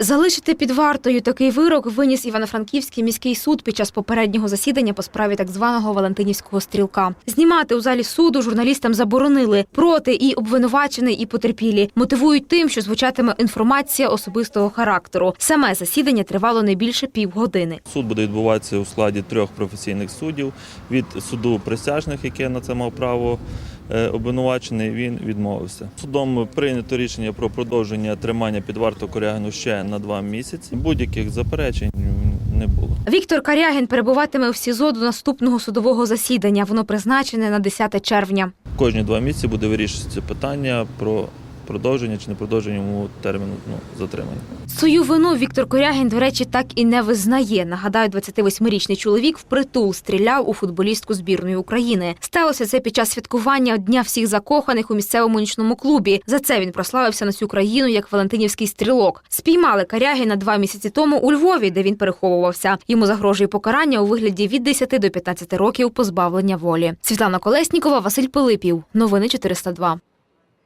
Залишити під вартою такий вирок виніс Івано-Франківський міський суд під час попереднього засідання по справі так званого Валентинівського стрілка. Знімати у залі суду журналістам заборонили проти і обвинувачений, і потерпілі. Мотивують тим, що звучатиме інформація особистого характеру. Саме засідання тривало не більше півгодини. Суд буде відбуватися у складі трьох професійних суддів. Від суду присяжних, яке на це мав право обвинувачений, він відмовився. Судом прийнято рішення про продовження тримання під вартою Корягину ще на два місяці. Будь-яких заперечень не було. Віктор Карягін перебуватиме в СІЗО до наступного судового засідання. Воно призначене на 10 червня. Кожні два місяці буде вирішуватися питання про продовження чи не продовження йому терміну ну, затримання. Свою вину Віктор Корягін, до речі, так і не визнає. Нагадаю, 28-річний чоловік впритул стріляв у футболістку збірної України. Сталося це під час святкування Дня всіх закоханих у місцевому нічному клубі. За це він прославився на всю країну як Валентинівський стрілок. Спіймали Карягіна два місяці тому у Львові, де він переховувався. Йому загрожує покарання у вигляді від 10 до 15 років позбавлення волі. Світлана Колеснікова, Василь Пилипів. Новини 402.